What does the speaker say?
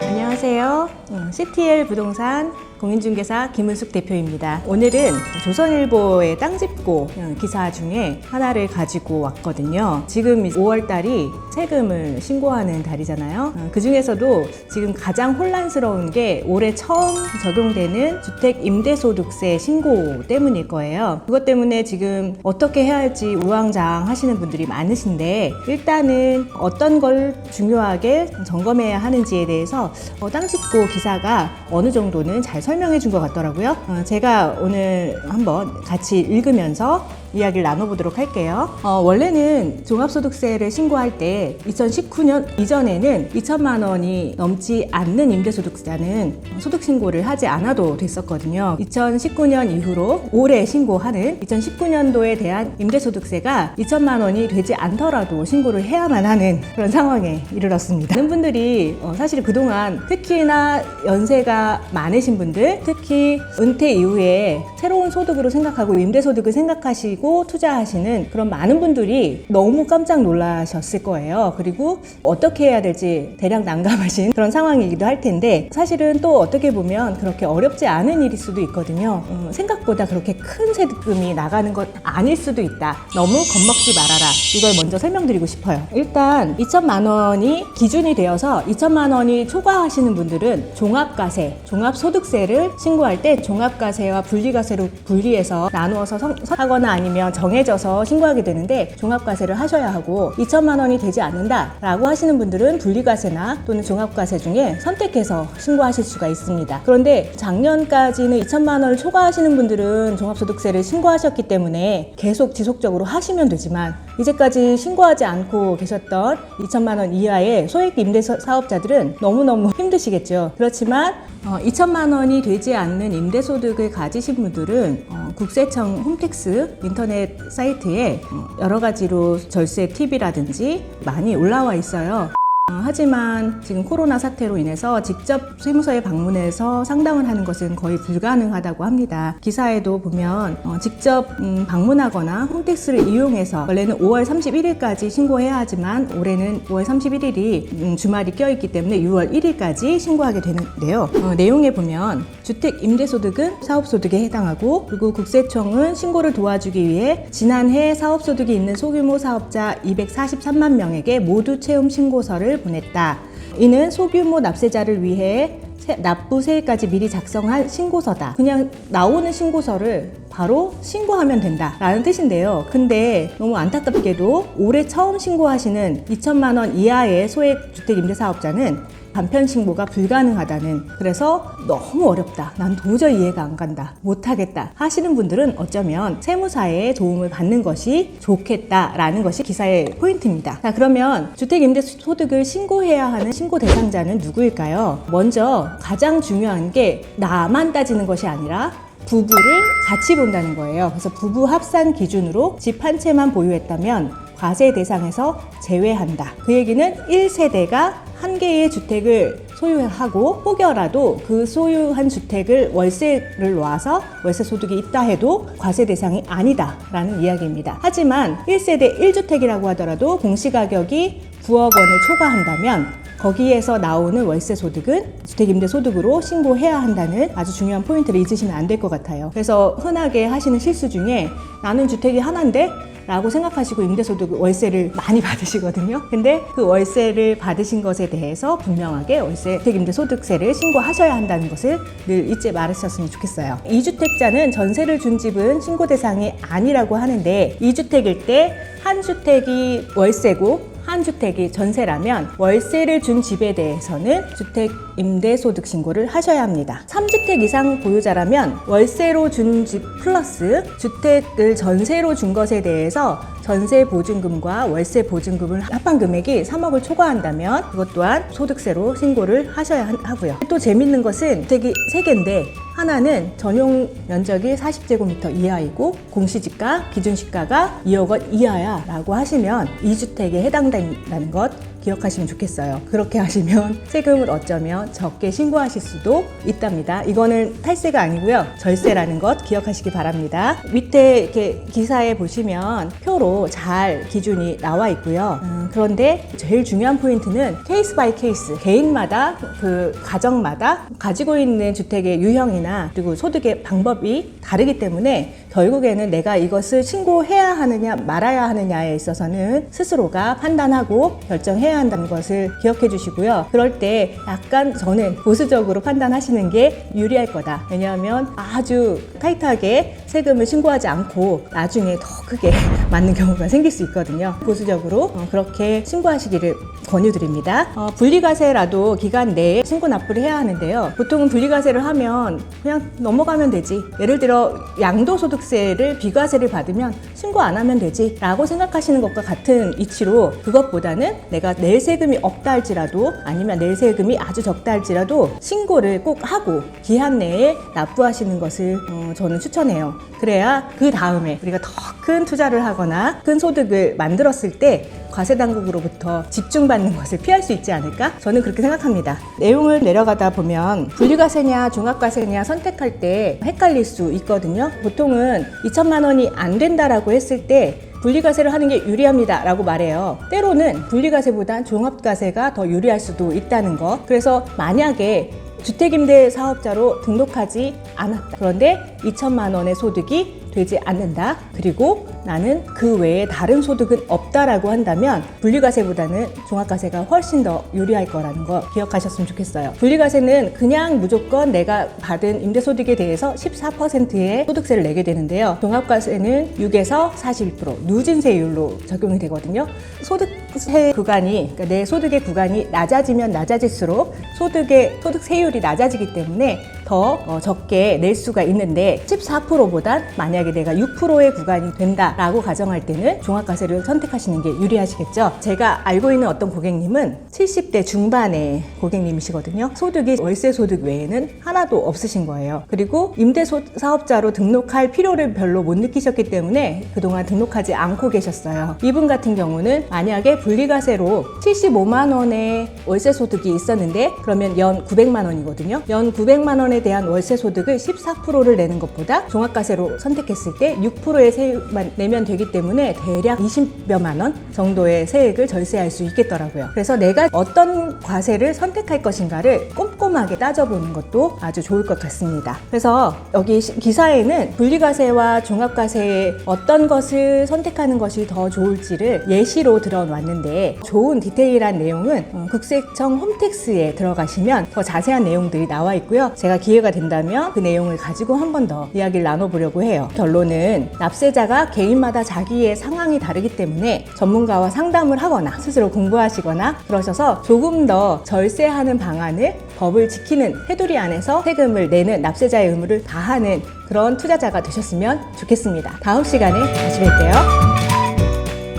안녕하세요. 음, CTL 부동산 공인중개사 김은숙 대표입니다. 오늘은 조선일보의 땅집고 기사 중에 하나를 가지고 왔거든요. 지금 5월 달이 세금을 신고하는 달이잖아요. 그 중에서도 지금 가장 혼란스러운 게 올해 처음 적용되는 주택 임대소득세 신고 때문일 거예요. 그것 때문에 지금 어떻게 해야 할지 우왕좌왕 하시는 분들이 많으신데 일단은 어떤 걸 중요하게 점검해야 하는지에 대해서 어, 땅집고 기사가 어느 정도는 잘 설명해 준 것 같더라고요. 어, 제가 오늘 한번 같이 읽으면서 이야기를 나눠보도록 할게요. 어, 원래는 종합소득세를 신고할 때 2019년 이전에는 2천만 원이 넘지 않는 임대소득자는 소득 신고를 하지 않아도 됐었거든요. 2019년 이후로 올해 신고하는 2019년도에 대한 임대소득세가 2천만 원이 되지 않더라도 신고를 해야만 하는 그런 상황에 이르렀습니다. 많은 분들이 어, 사실 그동안 특히나 연세가 많으신 분들, 특히 은퇴 이후에 새로운 소득으로 생각하고 임대소득을 생각하시고 투자하시는 그런 많은 분들이 너무 깜짝 놀라셨을 거예요. 그리고 어떻게 해야 될지 대략 난감하신 그런 상황이기도 할 텐데 사실은 또 어떻게 보면 그렇게 어렵지 않은 일일 수도 있거든요. 음, 생각보다 그렇게 큰 세금이 나가는 것 아닐 수도 있다. 너무 겁먹지 말아라. 이걸 먼저 설명드리고 싶어요. 일단 2천만 원이 기준이 되어서 2천만 원이 초과하시는 분들은 종합과세, 종합소득세를 신고할 때 종합과세와 분리과세로 분리해서 나누어서 성- 하거나 아니면 정해져서 신고하게 되는데 종합과세를 하셔야 하고 2천만 원이 되지 않는다라고 하시는 분들은 분리과세나 또는 종합과세 중에 선택해서 신고하실 수가 있습니다. 그런데 작년까지는 2천만 원을 초과하시는 분들은 종합소득세를 신고하셨기 때문에 계속 지속적으로 하시면 되지만 이제까지 신고하지 않고 계셨던 2천만 원 이하의 소액 임대 사- 사업자들은 너무너무 힘드시겠죠. 그렇지만 어, 2천만 원이 되지 않는 임대 소득을 가지신 분들은 어, 국세청 홈택스 인터넷 사이트에 어, 여러 가지로 절세 팁이라든지 많이 올라와 있어요. 어, 하지만 지금 코로나 사태로 인해서 직접 세무서에 방문해서 상담을 하는 것은 거의 불가능하다고 합니다. 기사에도 보면 어, 직접 음, 방문하거나 홈택스를 이용해서 원래는 5월 31일까지 신고해야 하지만 올해는 5월 31일이 음, 주말이 껴있기 때문에 6월 1일까지 신고하게 되는데요. 어, 내용에 보면 주택 임대소득은 사업소득에 해당하고 그리고 국세청은 신고를 도와주기 위해 지난해 사업소득이 있는 소규모 사업자 243만 명에게 모두 체험 신고서를 보냈다. 이는 소규모 납세자를 위해 세- 납부 세액까지 미리 작성한 신고서다. 그냥 나오는 신고서를 바로 신고하면 된다 라는 뜻인데요. 근데 너무 안타깝게도 올해 처음 신고하시는 2천만 원 이하의 소액 주택 임대 사업자는 간편 신고가 불가능하다는 그래서 너무 어렵다. 난 도저히 이해가 안 간다. 못 하겠다. 하시는 분들은 어쩌면 세무사의 도움을 받는 것이 좋겠다라는 것이 기사의 포인트입니다. 자, 그러면 주택 임대 소득을 신고해야 하는 신고 대상자는 누구일까요? 먼저 가장 중요한 게 나만 따지는 것이 아니라 부부를 같이 본다는 거예요. 그래서 부부 합산 기준으로 집 한 채만 보유했다면 과세 대상에서 제외한다. 그 얘기는 1세대가 한 개의 주택을 소유하고 혹여라도 그 소유한 주택을 월세를 놓아서 월세 소득이 있다 해도 과세 대상이 아니다라는 이야기입니다. 하지만 1세대 1주택이라고 하더라도 공시가격이 9억 원을 초과한다면 거기에서 나오는 월세 소득은 주택임대 소득으로 신고해야 한다는 아주 중요한 포인트를 잊으시면 안 될 것 같아요. 그래서 흔하게 하시는 실수 중에 나는 주택이 하나인데 라고 생각하시고 임대소득 월세를 많이 받으시거든요. 근데 그 월세를 받으신 것에 대해서 분명하게 월세 주택임대소득세를 신고하셔야 한다는 것을 늘 잊지 말으셨으면 좋겠어요. 이주택자는 전세를 준 집은 신고 대상이 아니라고 하는데 이주택일 때 한 주택이 월세고 한 주택이 전세라면 월세를 준 집에 대해서는 주택 임대 소득 신고를 하셔야 합니다. 3주택 이상 보유자라면 월세로 준 집 플러스 주택을 전세로 준 것에 대해서 전세 보증금과 월세 보증금을 합한 금액이 3억을 초과한다면 그것 또한 소득세로 신고를 하셔야 하- 하고요. 또 재밌는 것은 주택이 3개인데 하나는 전용 면적이 40제곱미터 이하이고 공시지가 기준시가가 2억 원 이하야 라고 하시면 2주택에 해당된다는 것 기억하시면 좋겠어요. 그렇게 하시면 세금을 어쩌면 적게 신고하실 수도 있답니다. 이거는 탈세가 아니고요. 절세라는 것 기억하시기 바랍니다. 밑에 이렇게 기사에 보시면 표로 잘 기준이 나와 있고요. 음, 그런데 제일 중요한 포인트는 케이스 바이 케이스 개인마다 그 가정마다 가지고 있는 주택의 유형이나 그리고 소득의 방법이 다르기 때문에 결국에는 내가 이것을 신고해야 하느냐 말아야 하느냐에 있어서는 스스로가 판단하고 결정해야 한다는 것을 기억해 주시고요. 그럴 때 약간 저는 보수적으로 판단하시는 게 유리할 거다. 왜냐하면 아주 타이트하게 세금을 신고하지 않고 나중에 더 크게 맞는 경우가 생길 수 있거든요. 보수적으로 어, 그렇게 신고하시기를 권유드립니다. 어, 분리과세라도 기간 내에 신고 납부를 해야 하는데요. 보통은 분리과세를 하면 그냥 넘어가면 되지. 예를 들어 양도소득세를 비과세를 받으면 신고 안 하면 되지 라고 생각하시는 것과 같은 이치로 그것보다는 내가 낼 세금이 없다 할지라도 아니면 낼 세금이 아주 적다 할지라도 신고를 꼭 하고 기한 내에 납부하시는 것을 어, 저는 추천해요. 그래야 그 다음에 우리가 더 큰 투자를 하거나 큰 소득을 만들었을 때 과세 당국으로부터 집중받는 것을 피할 수 있지 않을까? 저는 그렇게 생각합니다. 내용을 내려가다 보면 분리과세냐 종합과세냐 선택할 때 헷갈릴 수 있거든요. 보통은 2천만 원이 안 된다라고 했을 때 분리과세를 하는 게 유리합니다 라고 말해요. 때로는 분리과세보단 종합과세가 더 유리할 수도 있다는 거. 그래서 만약에 주택임대 사업자로 등록하지 않았다. 그런데 2천만 원의 소득이 되지 않는다. 그리고 나는 그 외에 다른 소득은 없다라고 한다면 분리과세보다는 종합과세가 훨씬 더 유리할 거라는 거 기억하셨으면 좋겠어요. 분리과세는 그냥 무조건 내가 받은 임대소득에 대해서 14%의 소득세를 내게 되는데요. 종합과세는 6에서 41% 누진세율로 적용이 되거든요. 소득세 구간이 그러니까 내 소득의 구간이 낮아지면 낮아질수록 소득의 소득세율이 낮아지기 때문에 더 어, 적게 낼 수가 있는데 14%보단 만약에 내가 6%의 구간이 된다라고 가정할 때는 종합과세를 선택하시는 게 유리하시겠죠. 제가 알고 있는 어떤 고객님은 70대 중반의 고객님이시거든요. 소득이 월세 소득 외에는 하나도 없으신 거예요. 그리고 임대 사업자로 등록할 필요를 별로 못 느끼셨기 때문에 그동안 등록하지 않고 계셨어요. 이분 같은 경우는 만약에 분리과세로 75만 원의 월세 소득이 있었는데 그러면 연 900만 원이거든요. 연 900만 원에 대한 월세 소득을 14%를 내는 것보다 종합과세로 선택했 을 때 6%의 세율만 내면 되기 때문에 대략 20여만 원 정도의 세액을 절세할 수 있겠더라고요. 그래서 내가 어떤 과세를 선택할 것인가를 꼼꼼하게 따져보는 것도 아주 좋을 것 같습니다. 그래서 여기 시- 기사에는 분리과세와 종합과세 어떤 것을 선택하는 것이 더 좋을지를 예시로 들어놨는데 좋은 디테일한 내용은 어, 국세청 홈택스에 들어가시면 더 자세한 내용들이 나와 있고요. 제가 기회가 된다면 그 내용을 가지고 한 번 더 이야기를 나눠보려고 해요. 결론은 납세자가 개인마다 자기의 상황이 다르기 때문에 전문가와 상담을 하거나 스스로 공부하시거나 그러셔서 조금 더 절세하는 방안을 법을 지키는 테두리 안에서 세금을 내는 납세자의 의무를 다하는 그런 투자자가 되셨으면 좋겠습니다. 다음 시간에 다시 뵐게요.